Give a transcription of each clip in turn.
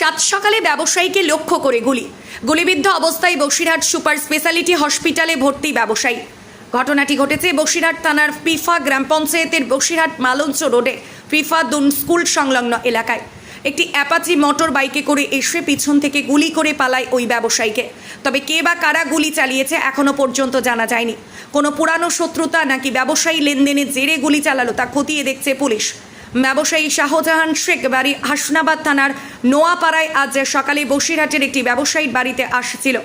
সাত সকালে ব্যবসায়ীকে লক্ষ্য করে গুলি। গুলিবিদ্ধ অবস্থায় বসিরহাট সুপার স্পেশালিটি হসপিটালে ভর্তি ব্যবসায়ী। ঘটনাটি ঘটেছে বসিরহাট থানার পিফা গ্রাম পঞ্চায়েতের বসিরহাট মালঞ্চ রোডে পিফা দুন স্কুল সংলগ্ন এলাকায়। একটি অ্যাপাচি মোটর বাইকে করে এসে পিছন থেকে গুলি করে পালায় ওই ব্যবসায়ীকে। তবে কে বা কারা গুলি চালিয়েছে এখনও পর্যন্ত জানা যায়নি। কোনো পুরানো শত্রুতা নাকি ব্যবসায়ী লেনদেনের জেরে গুলি চালালো তা খতিয়ে দেখছে পুলিশ। ব্যবসায়ী শাহজাহান শেখ বাড়ি হাসনাবাদ থানার নোয়াপাড়ায় আজ সকালে বসিরহাটের একটি ব্যবসায়ীর বাড়িতে আসছিল।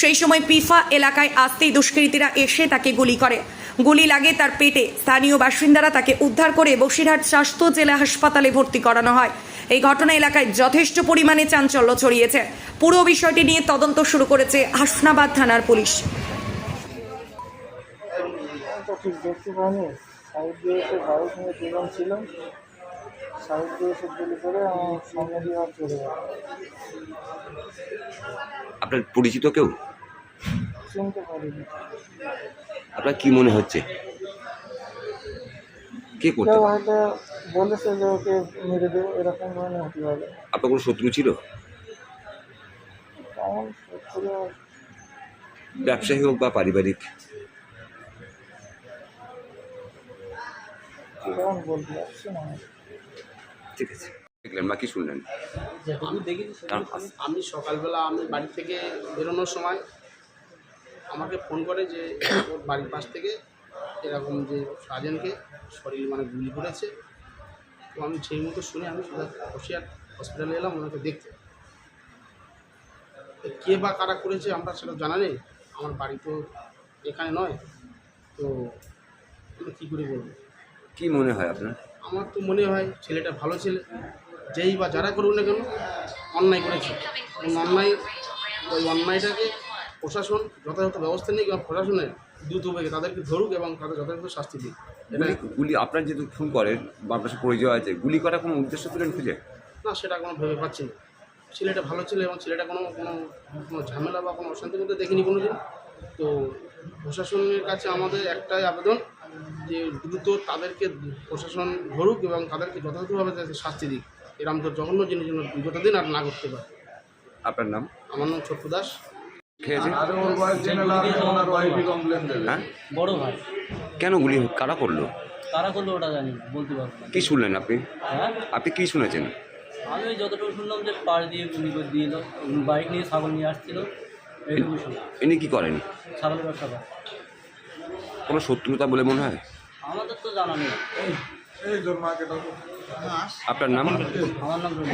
সেই সময় পিফা এলাকায় আসতেই দুষ্কৃতীরা এসে তাকে গুলি করে। গুলি লাগে তার পেটে। স্থানীয় বাসিন্দারা তাকে উদ্ধার করে বসিরহাট স্বাস্থ্য জেলা হাসপাতালে ভর্তি করানো হয়। এই ঘটনা এলাকায় যথেষ্ট পরিমাণে চাঞ্চল্য ছড়িয়েছে। পুরো বিষয়টি নিয়ে তদন্ত শুরু করেছে হাসনাবাদ থানার পুলিশ। দিয়ে এসে গাড়ির সঙ্গে দুজন ছিল সাইড দিয়ে গুলি করে আমার সামনে দিয়ে আর চলে গেল। আপনার পরিচিত কেউ? চিনতে পারিনি। আপনার কি মনে হচ্ছে? কে করতে কেউ? হয়তো বলেছে যে ওকে মেরে দেবো এরকম মনে হতে পারে। আপনার কোনো শত্রু ছিল? কেমন সত্যি ব্যবসায়ী হোক বা পারিবারিক। কেমন না। ঠিক আছে। দেখলেন বা কি শুনলেন? আমি কারণ আমি সকালবেলা আমি বাড়ি থেকে বেরোনোর সময় আমাকে ফোন করে যে ওর বাড়ির পাশ থেকে এরকম যে সাজেনকে শরীর মানে গুলি করেছে। তো আমি সেই মতো শুনে আমি সোজা বসিয়ার হসপিটালে এলাম ওনাকে দেখতে। তো কে বা কারা করেছে আমরা সেটা জানা নেই। আমার বাড়ি তো এখানে নয় তো আমি কী করে বলব? কি মনে হয় আপনার? আমার তো মনে হয় ছেলেটা ভালো ছেলে। যেই বা যারা করুক না কেন অন্যায় করেছে। এবং অন্যায় ওই অন্যায়টাকে প্রশাসন যথাযথ ব্যবস্থা নিক এবং প্রশাসনের দ্রুত বেগে তাদেরকে ধরুক এবং তাদের যথাযথ শাস্তি দিক। গুলি আপনার যেহেতু ফোন করেন বা আপনার পরিচয় আছে গুলি করার কোনো উদ্দেশ্য পেলেন খুঁজে? না সেটা কোনো ভেবে পাচ্ছি না। ছেলেটা ভালো ছিল এবং ছেলেটা কোনো কোনো কোনো ঝামেলা বা কোনো অশান্তির মধ্যে দেখিনি কোনো দিন তো প্রশাসনের কাছে আমাদের একটাই আবেদন যে দ্রুত তাদেরকে প্রশাসন ধরুক এবং তাদেরকে যথাযথভাবে তাদের শাস্তি দিক এরম তো জঘন্য জিনিস যেন বিগত দিন আর না করতে পারে। আপনার নাম? আমার নাম ছোট্ট দাস। খেয়েছে? হ্যাঁ? বড় ভাই। কেন গুলি কারা করল? কারা করল ওটা জানি বলতে পারব না। কি শুনলেন আপনি? হ্যাঁ? আপনি কি শুনেছেন? আমি ওই যতটুকু শুনলাম যে পাড় দিয়ে গুলি করে দিয়ে এলো বাইক নিয়ে ছাগল নিয়ে আসছিল ইনি কি করেন? ছাগলের ব্যবসা করে। কোনো শত্রুতা বলে মনে হয়? তো জানা নেই আপনার নাম? আমার নাম রবি